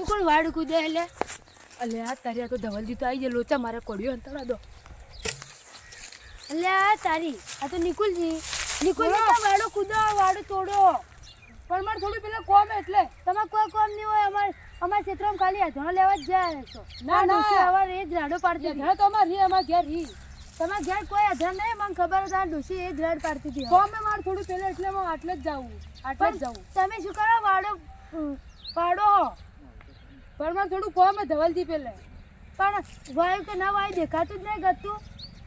પેલું કોણ વાડ કૂદે એટલે? એટલે આ તારી આ તો ધવલજી તો આવી જાય લોચા મારે કોડિયો અંતરા દો. એટલે આ તારી આ તો નિકુલજી. નિકુલજી વાડો કૂદો વાડો તોડો. પણ મારે થોડું પેલા કોમ એટલે. તમારે કોઈ કોમ નહીં હોય અમારે અમારા ક્ષેત્રમાં ખાલી અધણો લેવા જ જાય છો. ના, ના. અમારે એ જ રાડો પાડતી હતી. તો અમારે રી અમારે ઘેર રી. તમારા ઘેર કોઈ અધર નહીં મને ખબર હતા ડોસી એ જ રાડ પાડતી હતી. કોમે મારે થોડું પેલા એટલે હું આટલે જ જાઉં આટલે જ જાઉં. તમે શું કરો વાડો પાડો પણ મારે થોડું કોમ ધવલજી પેલે પણ વાયુ કે ના વાયુ દેખાતું જ નહીં ગતું.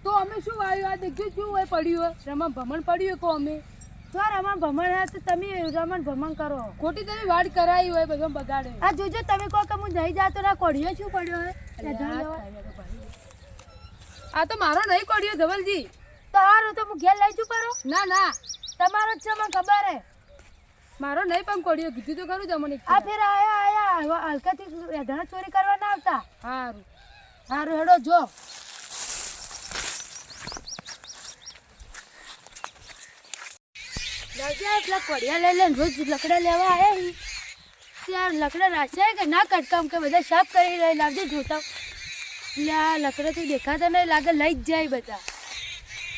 તો અમે શું વાયુ? આ દેખ્યું શું હોય પડ્યું હોય? રમણ ભમણ પડ્યું હોય કો અમે જો રમણ ભમણ હે તો તમે રમણ ભમણ કરો. ખોટી તમે વાડ કરાવી હોય બધો બગાડે. આ જોજો તમે કહો કે હું નહીં જાતો ના કોડિયો શું પડ્યો હોય? તો. આ તો મારો નહીં કોડિયો ધવલજી. તો હારું તો હું ઘેર લઈ જુ કરો ના ના. તમારો જ છે મને ખબર હે. મારો નહીં પણ કોડિયો કીધું તો ખરું તમને આ ફેર આયા આયા હલકાથી એધણા ચોરી કરવા ના આવતા? સારું હારું હેડો જો. દાદા પેલા કોડિયા લઈ લઈને રોજ લકડા લેવા આયા ત્યાં લકડા રાખ્યા કે ના કટકામ કે બધા સાફ કરી લઈ લાવજે જોતા. એટલે આ લકડાથી દેખાતા નહીં લાગે લઈ જ જાય બધા.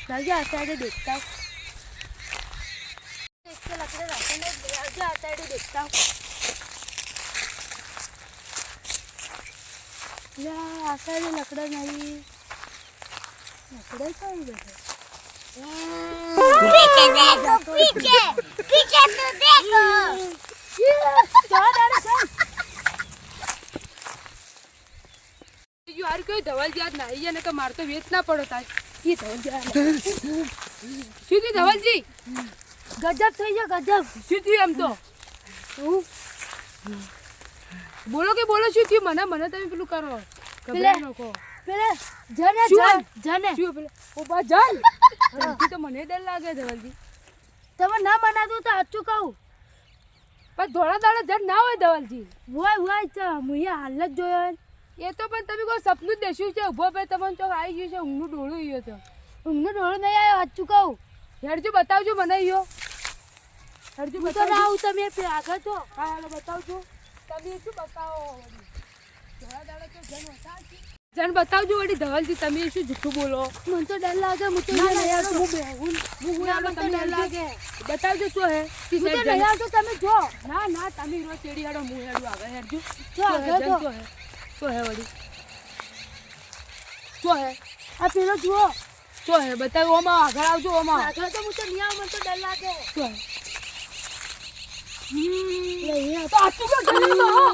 લાવજે આ સાઈડે દેખતા એક તો લકડા રાખ્યા નહીં લાવજે આ સાઈડે દેખતા એટલે આ સાઈડ લકડા નહીં લકડા કઈ બેઠે? પીછે પીછે. તો દેખો. યાર કઈ ધવલ જ્યાં નાહી જાય ને કે મારે તો વેચ ના પડો તાજ એ ધવલ જ્યાં શું થયું ધવલજી? ગજબ થઈ ગયો ગજબ. શું થયું એમ તો? બોલો કે બોલો શું થયું? મને મને તમે પેલું કરો. ગભરાઈ નાખો. પેલે જને જન જને. શું પેલે? ઓબા જન હજી તો મને ડર લાગે ધવલજી તમે ના મનાતું તો સાચું કહું. પણ ધોળા દાડા જન ના હોય ધવલજી. હોય હોય તો હું હાલ જ જોયો. એ તો પણ તમે કોઈ સપનું જ દેશું છે ઊભો ભાઈ તમને ચોક આવી ગયું છે ઊંઘનું ડોળું ઈયો તો. ઊંઘનું ડોળું નહીં આવ્યો સાચું કહું. હેડજો બતાવજો મને ઈયો. હેડજો હું તો આવું તમે આગળ છો હા હાલો બતાવજો. તમે શું બતાવો? તો જન બતાવજો. વળી ધવલજી તમે શું જૂઠું બોલો? મને તો ડર લાગે હું તો. હું. હું આલો મને તો તમે ડર. લાગે. બતાવજો શું હે? હું તો નહીં આવતો તમે જો. ના ના તમે રોજ ચેડી હેડો હું હેડું આગળ હેડજો. જો આગળ જો. હે? શું હે વળી? શું હે? આ પેલો જુઓ. શું હે? બતાવો ઓમાં આગળ આવજો ઓમાં. આગળ તો હું તો નહીં આવું મને તો ડર લાગે. શું હે એટલે અહીંયા તો આટલું તો જલ્દી તો હો.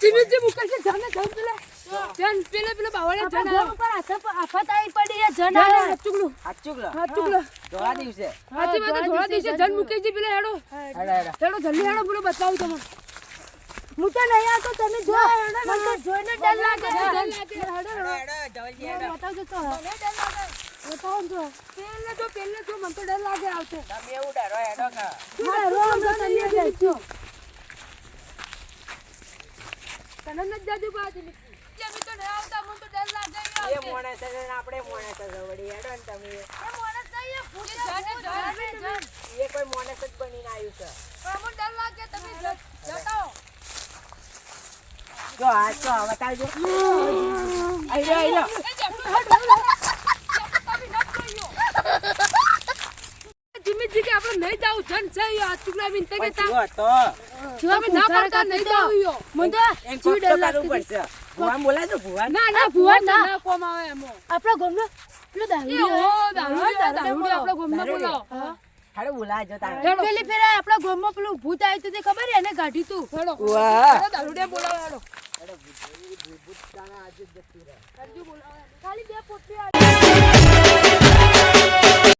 ધીમે ધીમે મૂકે છે જાને જાઉં પેલા જાન પેલા પેલા બાવળે જાન જન જાન જન નહીં આવતો તમે જો મને તો જોઈને ડર લાગે. હેડો હેડો. બતાવજો તો બતાવો જો પેલે જો પેલે જો મને તો ડર લાગે આવતે. તમે એવું ડરો હેડો કે. હા, રો, અમે તમને જઈશું. તને નથી જાજુ બાજુ નીકળી. જે તો નહીં આવતા મને તો ડર લાગે એ એ મોણે છે ને આપણે મોણે છે વળી હેડો ને તમે. એ જાને જાને કોઈ મોણસ જ બનીને આવ્યું છે. પણ મને ડર લાગે તમે જતા. જો આ બતાવજો આઈ રહ્યો આઈ રહ્યો ધીમે આપણે નહીં જાવું જન છે આ ચૂકલા બિન તે પણ તો તમે ના પડતા નહીં કાપી યો. મને તો એમ ચીવ કોક તો ડર કરવું પડશે ભુવાન બોલાય તો ના ના ભુવા ભુવા ના. ના કોમ આવે એમાં. આપણા ગામનો પેલો દારૂડિયો હો, દારૂડિયો, દારૂડિયો આપણા બોલો. બોલાવો. હા. હાડો બોલાજો તારે પેલી ફેર આપણા ગામમાં પેલું ભૂત આવ્યું હતું તે ખબર એને કાઢ્યું તું હેડો. વાહ. દારૂડિયા બોલાવો, હેડો. ખાલી બે પોટલી.